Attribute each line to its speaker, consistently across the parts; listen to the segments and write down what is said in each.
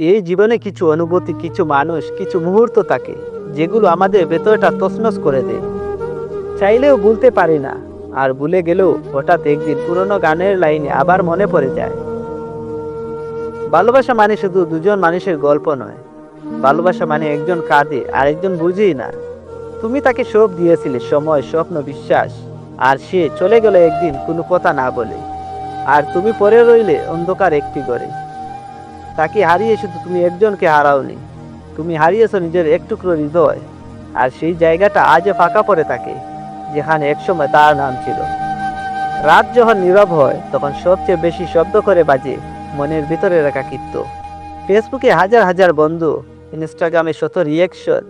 Speaker 1: এই জীবনে কিছু অনুভূতি, কিছু মানুষ, কিছু মুহূর্ত থাকে, যেগুলো আমাদের ভেতরটা তছনছ করে দেয়। চাইলেও ভুলতে পারি না, আর ভুলে গেলেও হঠাৎ একদিন পুরনো গানের লাইনে আবার মনে পড়ে যায়। ভালোবাসা মানে শুধু দুজন মানুষের গল্প নয়, ভালোবাসা মানে একজন কাঁদে আর একজন বুঝেই না। তুমি তাকে সব দিয়েছিলে, সময়, স্বপ্ন, বিশ্বাস, আর সে চলে গেল একদিন কোনো কথা না বলে। আর তুমি পরে রইলে অন্ধকার একটি ঘরে। তাকে হারিয়ে শুধু তুমি একজনকে হারাওনি। তুমি হারিয়েছো নিজের এক টুকরো হৃদয়। আর সেই জায়গাটা আজও ফাঁকা পড়ে থাকে, যেখানে একসময় তার নাম ছিল। রাত যখন নীরব হয়, তখন সবচেয়ে বেশি শব্দ করে বাজে, মনের ভিতরে রাখা কীর্ত। ফেসবুকে হাজার হাজার বন্ধু, ইনস্টাগ্রামে শত রিয়েকশন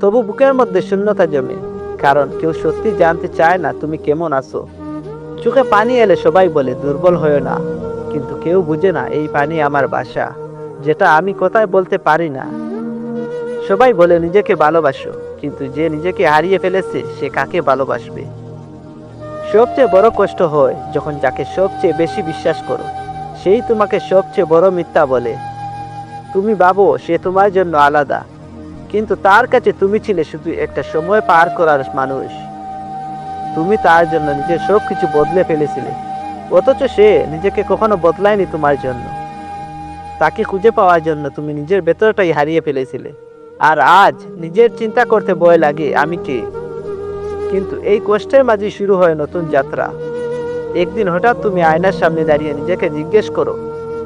Speaker 1: তবু বুকের মধ্যে শূন্যতা জমে, কারণ কেউ সত্যি জানতে চায় না তুমি কেমন আছো। চোখে পানি এলে সবাই বলে, দুর্বল হয়েও না। কিন্তু কেউ বুঝে না, এই পানি আমার বাসা। যেটা আমি কোথায় বলতে পারি না। সবাই বলে, নিজেকে ভালোবাসো। কিন্তু যে নিজেকে হারিয়ে ফেলেছে, সে কাকে ভালোবাসবে? সবচেয়ে বড় কষ্ট হয় যখন যাকে সবচেয়ে বেশি বিশ্বাস করো। সেই তোমাকে সবচেয়ে বড় মিথ্যা বলে। তুমি ভাবো, সে তোমার জন্য আলাদা। কিন্তু তার কাছে তুমি ছিলে শুধু একটা সময় পার করার মানুষ। তুমি তার জন্য নিজের সব কিছু বদলে ফেলেছিলে। অথচ সে নিজেকে কখনো বদলায়নি তোমার জন্য। তাকে খুঁজে পাওয়ার জন্য তুমি নিজের ভেতরটাই হারিয়ে ফেলেছিলে। আর আজ নিজের চিন্তা করতে ভয় লাগে, আমি কে? কিন্তু এই কষ্টের মাঝে শুরু হয় নতুন যাত্রা। একদিন হঠাৎ তুমি আয়নার সামনে দাঁড়িয়ে নিজেকে জিজ্ঞেস করো,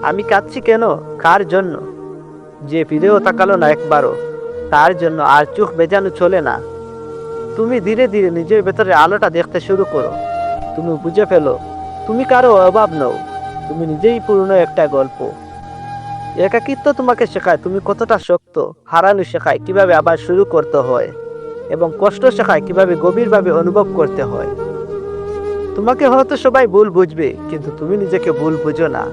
Speaker 1: আমি কাঁদছি কেন? কার জন্য? যে ফিরেও তাকালো না একবারও। তার জন্য আর চোখ বেজানো চলে না। তুমি ধীরে ধীরে নিজের ভেতরে আলোটা দেখতে শুরু করো। তুমি বুঝে ফেলো, তুমি কারও অভাব নও। তুমি নিজেই পূর্ণ একটা গল্প। একাকিত্ব তোমাকে শেখায়, তুমি কতটা শক্ত, হারানো শেখায়, কীভাবে আবার শুরু করতে হয়, এবং কষ্ট শেখায়, কীভাবে গভীরভাবে অনুভব করতে হয়। তোমাকে হয়তো সবাই ভুল বুঝবে, কিন্তু তুমি নিজেকে ভুল বুঝো না।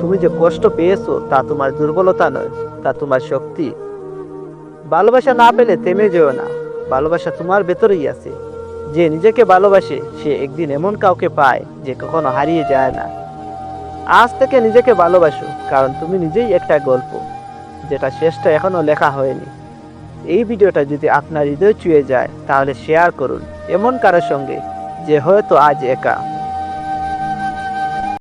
Speaker 1: তুমি যে কষ্ট পেয়েছ, তা তোমার দুর্বলতা নয়, তা তোমার শক্তি। ভালোবাসা না পেলে থেমে যেও না। ভালোবাসা তোমার ভেতরেই আছে। যে নিজেকে ভালোবাসে, সে একদিন এমন কাউকে পায়, যে কখনো হারিয়ে যায় না। আজ থেকে নিজেকে ভালোবাসো, কারণ তুমি নিজেই একটা গল্প, যেটা শেষটা এখনও লেখা হয়নি। এই ভিডিওটা যদি আপনার হৃদয় চুয়ে যায়, তাহলে শেয়ার করুন, এমন কারোর সঙ্গে, যে হয়তো আজ একা।